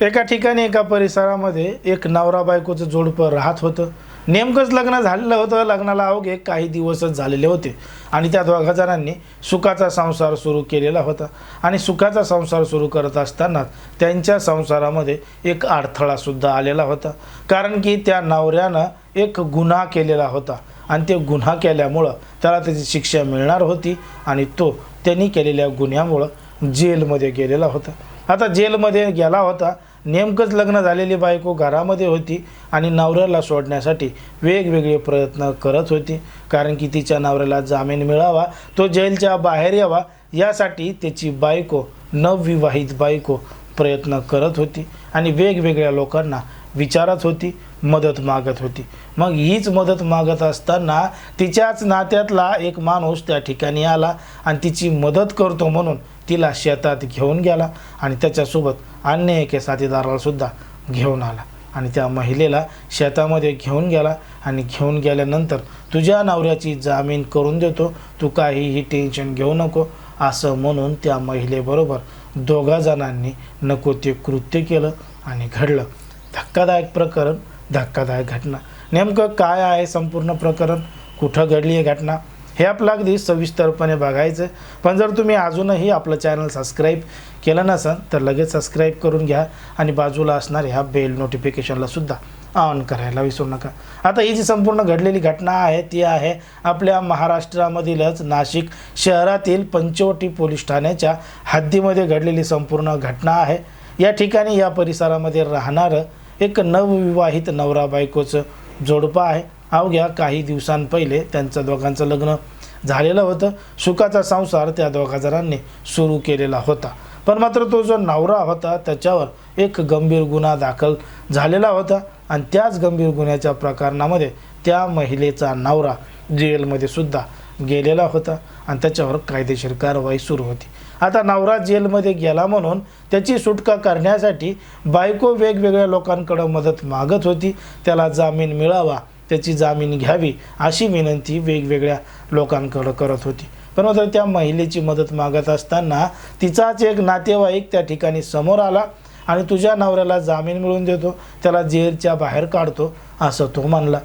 एका ठिकाणी एका परिसरामध्ये एक नवरा बायकोचं जोडपं राहत होतं. नेमकंच लग्न झालेलं होतं. लग्नाला अवघे काही दिवसच झालेले होते. आणि त्या दोघा जणांनी सुखाचा संसार सुरू केलेला होता. आणि सुखाचा संसार सुरू करत असताना त्यांच्या संसारामध्ये एक अडथळासुद्धा आलेला होता. कारण की त्या नवऱ्यानं एक गुन्हा केलेला होता. आणि ते गुन्हा केल्यामुळं त्याला त्याची शिक्षा मिळणार होती आणि तो त्यांनी केलेल्या गुन्ह्यामुळं जेलमध्ये गेलेला होता. आता जेलमध्ये गेला होता. नेमकंच लग्न झालेली बायको घरामध्ये होती आणि नवऱ्याला सोडण्यासाठी वेगवेगळे प्रयत्न करत होती. कारण की तिच्या नवऱ्याला जामीन मिळावा तो जेलच्या बाहेर यावा यासाठी त्याची बायको नवविवाहित बायको प्रयत्न करत होती आणि वेगवेगळ्या लोकांना विचारत होती मदत मागत होती. मग हीच मदत मागत असताना तिच्याच नात्यातला एक माणूस त्या ठिकाणी आला आणि तिची मदत करतो म्हणून तिला शेतात घेऊन गेला आणि त्याच्यासोबत अन्य एके साथीदारालासुद्धा घेऊन आला. आणि त्या महिलेला शेतामध्ये घेऊन गेला आणि घेऊन गेल्यानंतर तुझ्या नवऱ्याची जामीन करून देतो. तू काहीही टेन्शन घेऊ नको. असं म्हणून त्या महिलेबरोबर दोघा जणांनी नको ते कृत्य केलं आणि घडलं. धक्कादायक प्रकरण धक्कादायक घटना. नेमकं काय आहे संपूर्ण प्रकरण? कुठं घडली आहे घटना? हे आपलं अगदी सविस्तरपणे बघायचं पण जर तुम्ही अजूनही आपलं चॅनल सबस्क्राईब केलं नसेल तर लगेच सबस्क्राईब करून घ्या आणि बाजूला असणार ह्या बेल नोटिफिकेशनला सुद्धा ऑन करायला विसरू नका. आता ही जी संपूर्ण घडलेली घटना आहे ती आहे आपल्या महाराष्ट्रामधीलच नाशिक शहरातील पंचवटी पोलीस ठाण्याच्या हद्दीमध्ये घडलेली संपूर्ण घटना आहे. या ठिकाणी या परिसरामध्ये राहणारं एक नवविवाहित नवरा बायकोचं जोडपं आहे. अवघ्या काही दिवसांपहिले त्यांचं दोघांचं लग्न झालेलं होतं. सुखाचा संसार त्या दोघा जणांनी सुरू केलेला होता. पण मात्र तो जो नवरा होता त्याच्यावर एक गंभीर गुन्हा दाखल झालेला होता आणि त्याच गंभीर गुन्ह्याच्या प्रकरणामध्ये त्या महिलेचा नवरा जेलमध्ये सुद्धा गेलेला होता आणि त्याच्यावर कायदेशीर कारवाई सुरू होती. आता नवरा जेलमध्ये गेला म्हणून त्याची सुटका करण्यासाठी बायको वेगवेगळ्या लोकांकडं मदत मागत होती. त्याला जामीन मिळावा त्याची जामीन घ्यावी अशी विनंती वेगवेगळ्या लोकांकडं करत होती. पण मात्र त्या महिलेची मदत मागत असताना तिचाच एक नातेवाईक त्या ठिकाणी समोर आला आणि तुझ्या नवऱ्याला जामीन मिळवून देतो त्याला जेलच्या बाहेर काढतो असं तो म्हणला.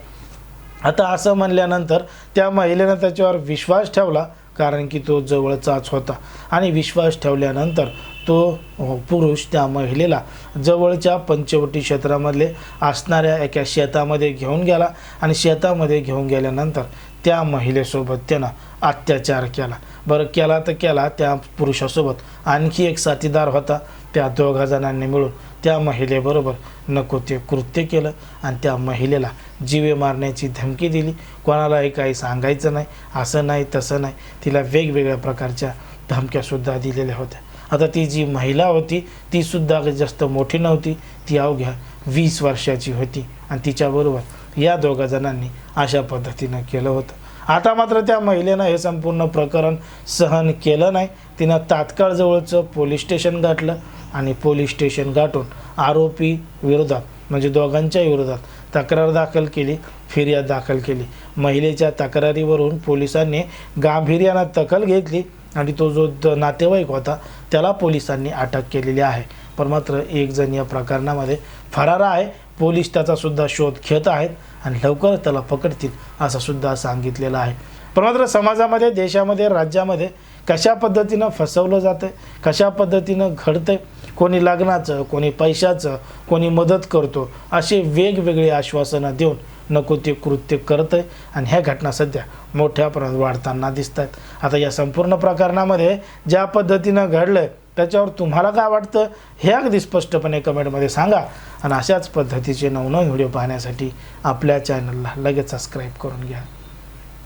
आता असं म्हणल्यानंतर त्या महिलेनं त्याच्यावर विश्वास ठेवला कारण की तो जवळचाच होता. आणि विश्वास ठेवल्यानंतर तो हो, पुरुष त्या महिलेला जवळच्या पंचवटी क्षेत्रामधले असणाऱ्या एका शेतामध्ये घेऊन गेला. आणि शेतामध्ये घेऊन गेल्यानंतर त्या महिलेसोबत त्यानं अत्याचार केला. बरं केला तर केला त्या पुरुषासोबत. आणखी एक साथीदार होता त्या दोघा जणांनी मिळून त्या महिलेबरोबर नको ते कृत्य केलं आणि त्या महिलेला जीवे मारण्याची धमकी दिली. कोणालाही काही सांगायचं नाही असं नाही तसं नाही. तिला वेगवेगळ्या प्रकारच्या धमक्यासुद्धा दिलेल्या होत्या. आता ती जी महिला होती तीसुद्धा जास्त मोठी नव्हती. ती अवघ्या वीस वर्षाची होती आणि तिच्याबरोबर या दोघा जणांनी अशा पद्धतीनं केलं होतं. आता मात्र त्या महिलेनं हे संपूर्ण प्रकरण सहन केलं नाही. तिनं तात्काळ जवळचं पोलीस स्टेशन गाठलं आणि पोलीस स्टेशन गाठून आरोपी विरोधात म्हणजे दोघांच्या विरोधात तक्रार दाखल केली फिर्याद दाखल केली. महिलेच्या तक्रारीवरून पोलिसांनी गांभीर्यानं दखल घेतली. आणि तो जो नातेवाईक होता त्याला पोलिसांनी अटक केलेली आहे. पण मात्र एक जण या प्रकरणामध्ये फरार आहे. पोलीस त्याचासुद्धा शोध घेत आहेत आणि लवकर त्याला पकडतील असं सुद्धा सांगितलेलं आहे. पण मात्र समाजामध्ये देशामध्ये राज्यामध्ये कशा पद्धतीनं फसवलं जातं कशा पद्धतीनं घडतं कोणी लग्नाचं कोणी पैशाचं कोणी मदत करतो असे वेगवेगळे आश्वासनं देऊन नको ते कृत्य करत आहे आणि ह्या घटना सध्या मोठ्या प्रमाणात वाढताना दिसत आहेत आता या संपूर्ण प्रकरणामध्ये ज्या पद्धतीनं घडलं आहे त्याच्यावर तुम्हाला काय वाटतं? हे अगदी स्पष्टपणे कमेंटमध्ये सांगा. आणि अशाच पद्धतीचे नवनवीन व्हिडिओ पाहण्यासाठी आपल्या चॅनलला लगेच सबस्क्राईब करून घ्या.